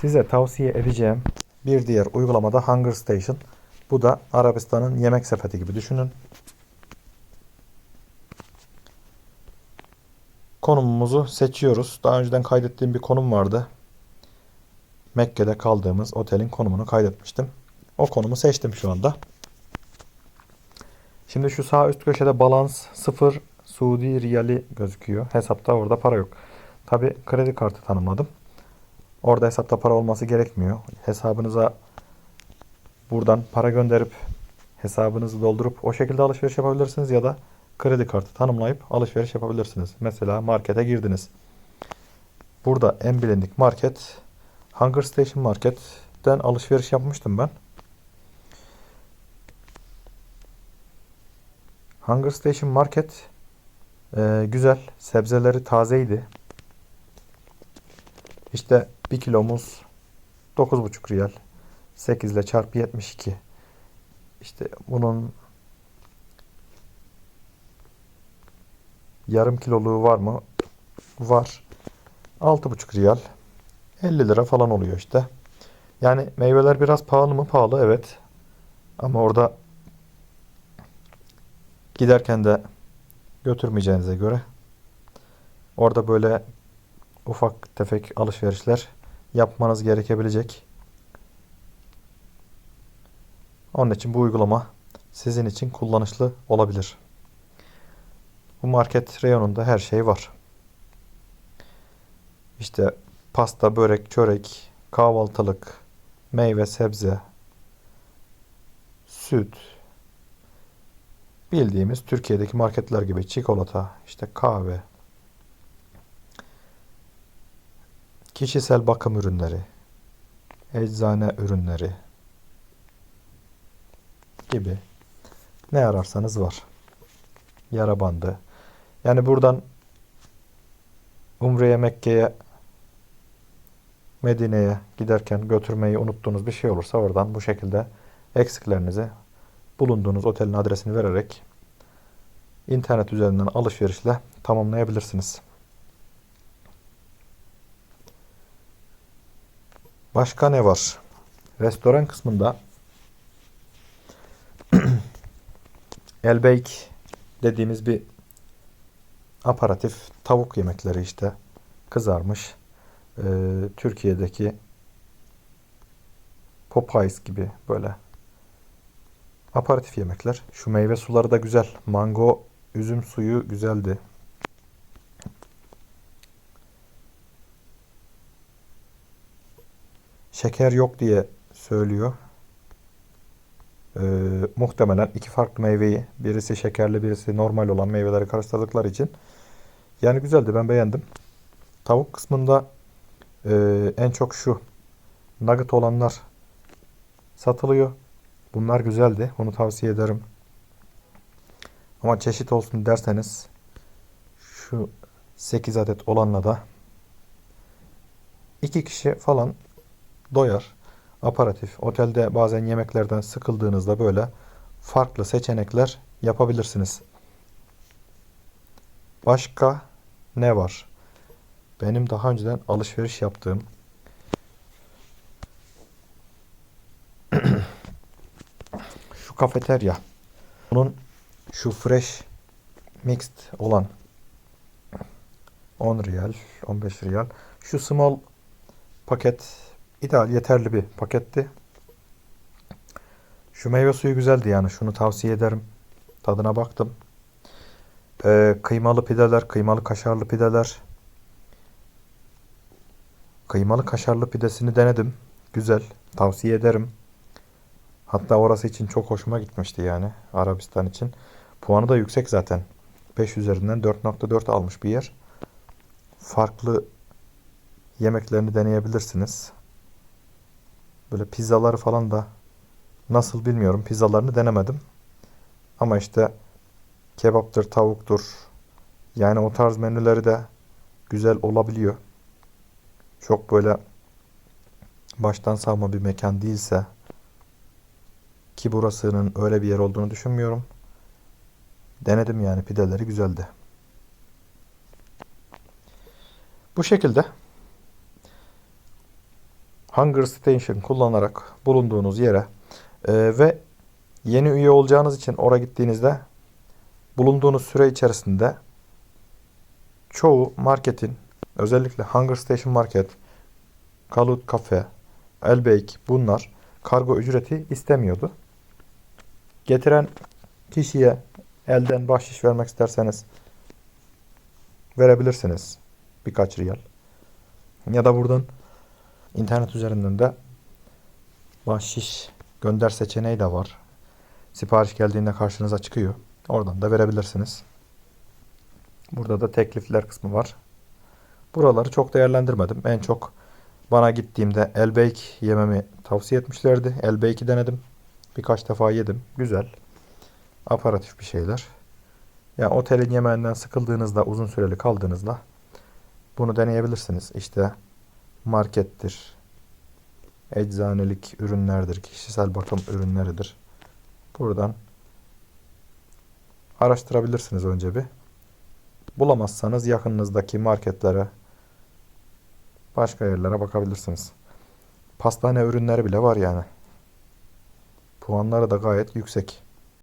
Size tavsiye edeceğim bir diğer uygulamada Hunger Station. Bu da Arabistan'ın yemek sepeti gibi düşünün. Konumumuzu seçiyoruz. Daha önceden kaydettiğim bir konum vardı. Mekke'de kaldığımız otelin konumunu kaydetmiştim. O konumu seçtim şu anda. Şimdi şu sağ üst köşede balans 0 Suudi riyali gözüküyor. Hesapta orada para yok. Tabi kredi kartı tanımladım. Orada hesapta para olması gerekmiyor. Hesabınıza buradan para gönderip hesabınızı doldurup o şekilde alışveriş yapabilirsiniz ya da kredi kartı tanımlayıp alışveriş yapabilirsiniz. Mesela markete girdiniz. Burada en bilindik market Hunger Station Market'ten alışveriş yapmıştım ben. Hunger Station Market e, güzel. Sebzeleri tazeydi. İşte bir kilomuz 9,5 riyal. 8 ile çarpı 72. İşte bunun yarım kiloluğu var mı? Var. 6,5 riyal. 50 lira falan oluyor işte. Yani meyveler biraz pahalı mı? Pahalı evet. Ama orada giderken de götürmeyeceğinize göre orada böyle ufak tefek alışverişler yapmanız gerekebilecek. Onun için bu uygulama sizin için kullanışlı olabilir. Bu market reyonunda her şey var. İşte pasta, börek, çörek, kahvaltılık, meyve, sebze, süt, bildiğimiz Türkiye'deki marketler gibi çikolata, işte kahve, kişisel bakım ürünleri, eczane ürünleri gibi ne ararsanız var. Yara bandı. Yani buradan Umre'ye, Mekke'ye, Medine'ye giderken götürmeyi unuttuğunuz bir şey olursa oradan bu şekilde eksiklerinizi bulunduğunuz otelin adresini vererek internet üzerinden alışverişle tamamlayabilirsiniz. Başka ne var? Restoran kısmında Elbeyk dediğimiz bir aparatif tavuk yemekleri işte kızarmış. Ee, Türkiye'deki Popeyes gibi böyle aparatif yemekler. Şu meyve suları da güzel. Mango, üzüm suyu güzeldi. Şeker yok diye söylüyor. Ee, muhtemelen iki farklı meyveyi, birisi şekerli, birisi normal olan meyveleri karıştırdıkları için. Yani güzeldi, ben beğendim. Tavuk kısmında e, en çok şu nugget olanlar satılıyor. Bunlar güzeldi. Onu tavsiye ederim. Ama çeşit olsun derseniz şu 8 adet olanla da 2 kişi falan doyar. Aparatif. Otelde bazen yemeklerden sıkıldığınızda böyle farklı seçenekler yapabilirsiniz. Başka ne var? Benim daha önceden alışveriş yaptığım şu kafeterya. Bunun şu fresh mixed olan 10 riyal, 15 riyal. Şu small paket ideal, yeterli bir paketti. Şu meyve suyu güzeldi yani. Şunu tavsiye ederim. Tadına baktım. Ee, kıymalı pideler, kıymalı kaşarlı pideler. Kıymalı kaşarlı pidesini denedim. Güzel. Tavsiye ederim. Hatta orası için çok hoşuma gitmişti yani. Arabistan için. Puanı da yüksek zaten. 5 üzerinden 4.4 almış bir yer. Farklı yemeklerini deneyebilirsiniz. Böyle pizzaları falan da nasıl bilmiyorum. Pizzalarını denemedim. Ama işte kebaptır, tavuktur. Yani o tarz menüleri de güzel olabiliyor. Çok böyle baştan savma bir mekan değilse ki burasının öyle bir yer olduğunu düşünmüyorum. Denedim yani pideleri güzeldi. Bu şekilde Hunger Station kullanarak bulunduğunuz yere e, ve yeni üye olacağınız için oraya gittiğinizde bulunduğunuz süre içerisinde çoğu marketin özellikle Hunger Station Market, Kalut Cafe, Elbeyk bunlar kargo ücreti istemiyordu. Getiren kişiye elden bahşiş vermek isterseniz verebilirsiniz. Birkaç riyal. Ya da buradan internet üzerinden de bahşiş gönder seçeneği de var. Sipariş geldiğinde karşınıza çıkıyor. Oradan da verebilirsiniz. Burada da teklifler kısmı var. Buraları çok değerlendirmedim. En çok bana gittiğimde Elbeyk yememi tavsiye etmişlerdi. Elbeyk'i denedim. Birkaç defa yedim. Güzel. Aparatif bir şeyler. Yani otelin yemeğinden sıkıldığınızda, uzun süreli kaldığınızda bunu deneyebilirsiniz. İşte markettir, eczanelik ürünlerdir, kişisel bakım ürünleridir. Buradan araştırabilirsiniz önce bir. Bulamazsanız yakınınızdaki marketlere, başka yerlere bakabilirsiniz. Pastane ürünleri bile var yani. Puanları da gayet yüksek.